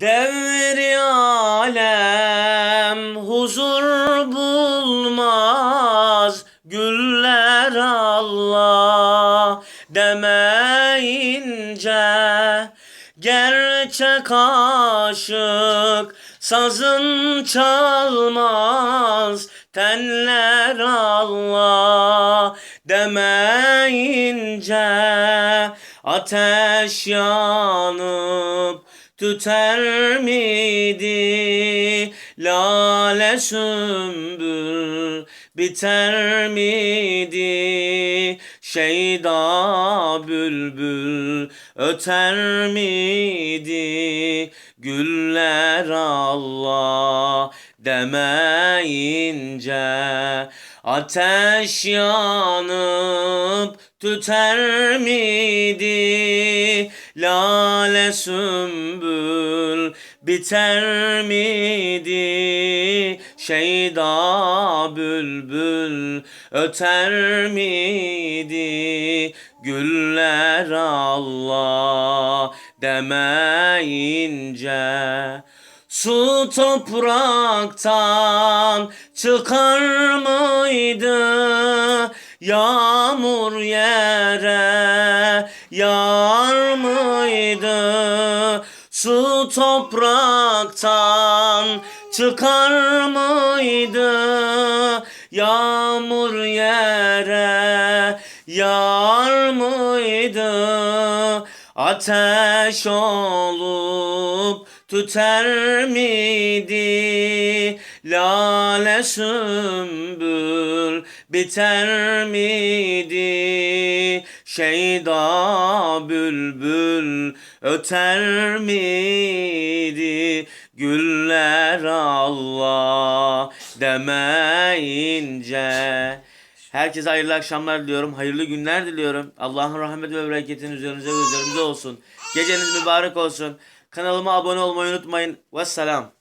Devri alem huzur bulmaz Güller Allah. Demeyince Gerçek aşık sazın çalmaz Tenler Allah. Demeyince Ateş yanıp tüter miydi Lale sümbül biter miydi Şeyda bülbül öter miydi Güller Allah demeyince Ateş yanıp tüter miydi Lale sümbül biter miydi Şeyda bülbül öter miydi Güller Allah demeyince Su topraktan çıkar mıydı? Yağmur yere yağar mıydı? Su topraktan çıkar mıydı? Yağmur yere yağar mıydı? Ateş olup tüter miydi? Lale sümbül biter miydi? Şeyda bülbül öter miydi? Güller Allah demeyince Herkese hayırlı akşamlar diliyorum. Hayırlı günler diliyorum. Allah'ın rahmeti ve bereketinin üzerinize ve üzerimize olsun. Geceniz mübarek olsun. Kanalıma abone olmayı unutmayın. Vesselam.